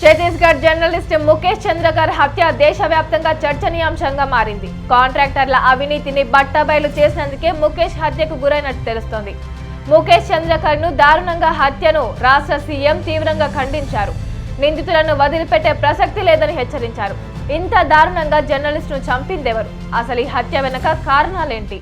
Chhattisgarh journalist Mukesh Chandrakar హత్య దేశవ్యాప్తంగా చర్చనీయాంశంగా మారింది. కాంట్రాక్టర్ల అవినీతిని బట్టబయలు చేసినందుకే ముఖేష్ హత్యకు గురైనట్టు తెలుస్తోంది. ముఖేష్ చంద్రకర్ను దారుణంగా హత్యను రాష్ట్ర సీఎం తీవ్రంగా ఖండించారు. నిందితులను వదిలిపెట్టే ప్రసక్తి లేదని హెచ్చరించారు. ఇంత దారుణంగా జర్నలిస్టును చంపిందెవరు? అసలు ఈ హత్య వెనక కారణాలేంటి?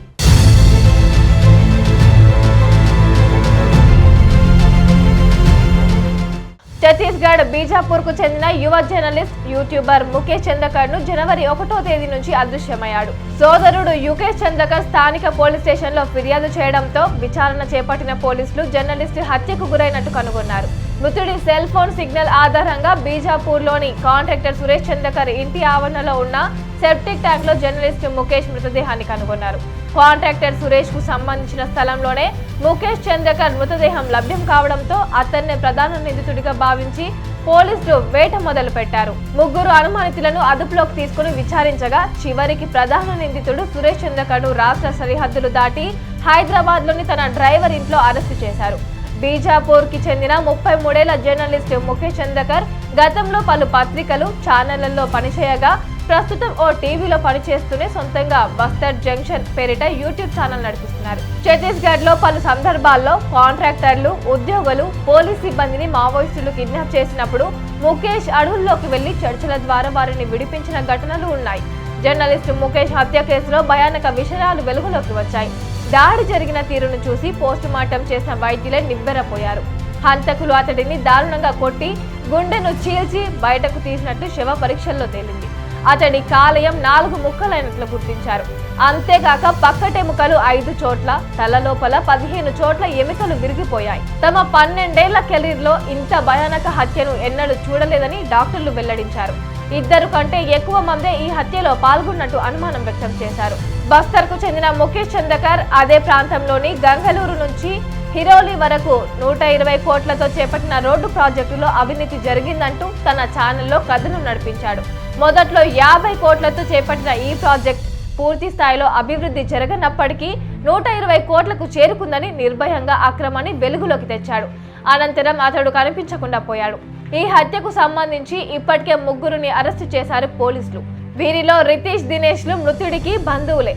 ఛత్తీస్గఢ్ బీజాపూర్కు చెందిన యువ జర్నలిస్ట్ యూట్యూబర్ ముఖేష్ చంద్రకర్ను జనవరి ఒకటో తేదీ నుంచి అదృశ్యమయ్యాడు. సోదరుడు యుకేష్ చంద్రకర్ స్థానిక పోలీస్ స్టేషన్లో ఫిర్యాదు చేయడంతో విచారణ చేపట్టిన పోలీసులు జర్నలిస్ట్ హత్యకు గురైనట్టు కనుగొన్నారు. మృతుడి సెల్ ఫోన్ సిగ్నల్ ఆధారంగా బీజాపూర్లోని కాంట్రాక్టర్ సురేష్ చంద్రకర్ ఇంటి ఆవరణలో ఉన్న సెప్టిక్ ట్యాంక్లో జర్నలిస్ట్ ముఖేష్ మృతదేహాన్ని కనుగొన్నారు. కాంట్రాక్టర్ సురేష్కు సంబంధించిన స్థలంలోనే ముఖేష్ చంద్రకర్ మృతదేహం లభ్యం కావడంతో అతన్ని ప్రధాన నిందితుడిగా భావించి పోలీసులు వేట మొదలు పెట్టారు. ముగ్గురు అనుమానితులను అదుపులోకి తీసుకుని విచారించగా చివరికి ప్రధాన నిందితుడు సురేష్ చంద్రకర్ను రాష్ట్ర సరిహద్దులు దాటి హైదరాబాద్లోని తన డ్రైవర్ ఇంట్లో అరెస్టు చేశారు. బీజాపూర్కి చెందిన ముప్పై మూడేళ్ళ జర్నలిస్ట్ ముఖేష్ చంద్రకర్ గతంలో పలు పత్రికలు ఛానళ్ళలో పనిచేయగా ప్రస్తుతం ఓ టీవీలో పనిచేస్తూనే సొంతంగా బస్తర్ జంక్షన్ పేరిట యూట్యూబ్ ఛానల్ నడిపిస్తున్నారు. ఛత్తీస్గఢ్లో పలు సందర్భాల్లో కాంట్రాక్టర్లు ఉద్యోగులు పోలీస్ సిబ్బందిని మావోయిస్టులు కిడ్నాప్ చేసినప్పుడు ముఖేష్ అడవుల్లోకి వెళ్ళి చర్చల ద్వారా వారిని విడిపించిన ఘటనలు ఉన్నాయి. జర్నలిస్ట్ ముఖేష్ హత్య కేసులో భయానక విషయాలు వెలుగులోకి వచ్చాయి. దాడి జరిగిన తీరును చూసి పోస్టుమార్టం చేసిన వైద్యులే నివ్వెరపోయారు. హంతకులు అతడిని దారుణంగా కొట్టి గుండెను చీల్చి బయటకు తీసినట్టు శవ పరీక్షల్లో తేలింది. అతడి కాలయం నాలుగు ముక్కలైనట్లు గుర్తించారు. అంతేకాక పక్కటెముకలు ఐదు చోట్ల తల లోపల పదిహేను చోట్ల ఎముకలు విరిగిపోయాయి. తమ పన్నెండేళ్ళ కెరీర్లో ఇంత భయానక హత్యను ఎన్నడూ చూడలేదని డాక్టర్లు వెల్లడించారు. ఇద్దరు కంటే ఎక్కువ మందే ఈ హత్యలో పాల్గొన్నట్టు అనుమానం వ్యక్తం చేశారు. బస్తర్కు చెందిన ముఖేష్ చంద్రకర్ అదే ప్రాంతంలోని గంగలూరు నుంచి హిరోలి వరకు నూట ఇరవై కోట్లతో చేపట్టిన రోడ్డు ప్రాజెక్టులో అవినీతి జరిగిందంటూ తన ఛానల్లో కథను నడిపించాడు. మొదట్లో యాభై కోట్లతో చేపట్టిన ఈ ప్రాజెక్ట్ పూర్తి స్థాయిలో అభివృద్ధి జరగనప్పటికీ నూట ఇరవై కోట్లకు చేరుకుందని నిర్భయంగా అక్రమాన్ని వెలుగులోకి తెచ్చాడు. అనంతరం అతడు కనిపించకుండా పోయాడు. ఈ హత్యకు సంబంధించి ఇప్పటికే ముగ్గురుని అరెస్టు చేశారు పోలీసులు. వీరిలో రితీష్ దినేష్లు మృతుడికి బంధువులే.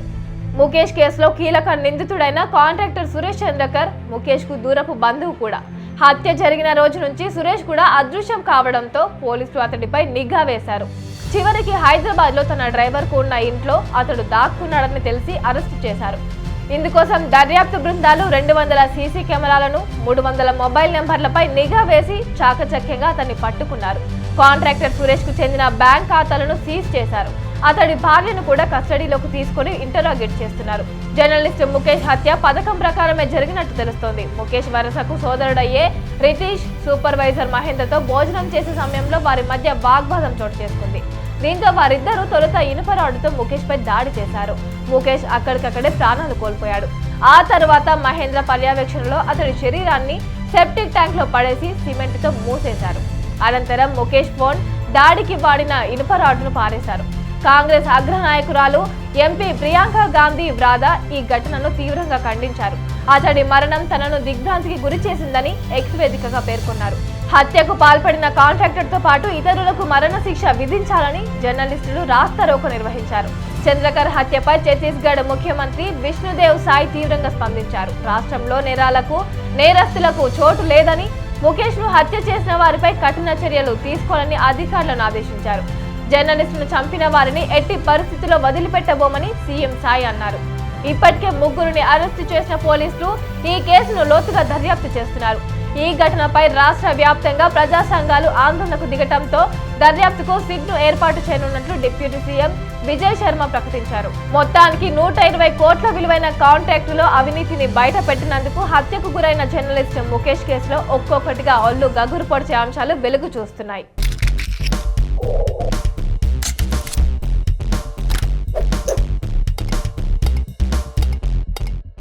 ముఖేష్ కేసులో కీలక నిందితుడైన కాంట్రాక్టర్ సురేష్ చంద్రకర్ ముఖేష్కు దూరపు బంధువు కూడా. హత్య జరిగిన రోజు నుంచి సురేష్ కూడా అదృశ్యం కావడంతో పోలీసులు అతడిపై నిఘా వేశారు. చివరికి హైదరాబాద్లో తన డ్రైవర్కు ఉన్న ఇంట్లో అతడు దాక్కున్నాడని తెలిసి అరెస్టు చేశారు. ఇందుకోసం దర్యాప్తు బృందాలు రెండు వందల సీసీ కెమెరాలను మూడు వందల మొబైల్ నెంబర్లపై నిఘా వేసి చాకచక్యంగా అతన్ని పట్టుకున్నారు. కాంట్రాక్టర్ సురేష్కు చెందిన బ్యాంక్ ఖాతాలను సీజ్ చేశారు. అతడి భార్యను కూడా కస్టడీలోకి తీసుకుని ఇంటరాగేట్ చేస్తున్నారు. జర్నలిస్ట్ ముఖేష్ హత్య పథకం ప్రకారమే జరిగినట్టు తెలుస్తోంది. ముఖేష్ వరసకు సోదరుడయ్యే రితీష్ సూపర్వైజర్ మహేంద్రతో భోజనం చేసే సమయంలో వారి మధ్య వాగ్వాదం చోటు చేసుకుంది. దీంతో వారిద్దరూ తొలుత ఇనుప రాడ్డుతో ముఖేష్ పై దాడి చేశారు. ముఖేష్ అక్కడికక్కడే ప్రాణాలు కోల్పోయాడు. ఆ తర్వాత మహేంద్ర పర్యవేక్షణలో అతడి శరీరాన్ని సెప్టిక్ ట్యాంక్లో పడేసి సిమెంట్తో మూసేశారు. అనంతరం ముఖేష్ ఫోన్ దాడికి వాడిన ఇనుప రాడ్డును పారేశారు. కాంగ్రెస్ అగ్రనాయకురాలు ఎంపీ ప్రియాంక గాంధీ వ్రాదా ఈ ఘటనను తీవ్రంగా ఖండించారు. అతడి మరణం తనను దిగ్భ్రాంతికి గురి చేసిందని ఎక్స్ వేదికగా పేర్కొన్నారు. హత్యకు పాల్పడిన కాంట్రాక్టర్తో పాటు ఇతరులకు మరణశిక్ష విధించాలని జర్నలిస్టులు రాస్తారోకో నిర్వహించారు. చంద్రకర్ హత్యపై ఛత్తీస్గఢ్ ముఖ్యమంత్రి విష్ణుదేవ్ సాయ్ తీవ్రంగా స్పందించారు. రాష్ట్రంలో నేరాలకు నేరస్తులకు చోటు లేదని ముఖేష్ను హత్య చేసిన వారిపై కఠిన చర్యలు తీసుకోవాలని అధికారులను ఆదేశించారు. జర్నలిస్టును చంపిన వారిని ఎట్టి పరిస్థితుల్లో వదిలిపెట్టబోమని సీఎం సాయి అన్నారు. ఇప్పటికే ముగ్గురిని అరెస్టు చేసిన పోలీసులు ఈ కేసును లోతుగా దర్యాప్తు చేస్తున్నారు. ఈ ఘటనపై రాష్ట్ర వ్యాప్తంగా ప్రజా సంఘాలు ఆందోళనకు దిగటంతో దర్యాప్తుకు సిగ్ను ఏర్పాటు చేయనున్నట్లు డిప్యూటీ సీఎం విజయ్ శర్మ ప్రకటించారు. మొత్తానికి నూట ఇరవై కోట్ల విలువైన కాంట్రాక్టులో అవినీతిని బయట పెట్టినందుకు హత్యకు గురైన జర్నలిస్ట్ ముఖేష్ కేసులో ఒక్కొక్కటిగా ఒళ్ళు గగురు పొడిచే అంశాలు వెలుగు చూస్తున్నాయి.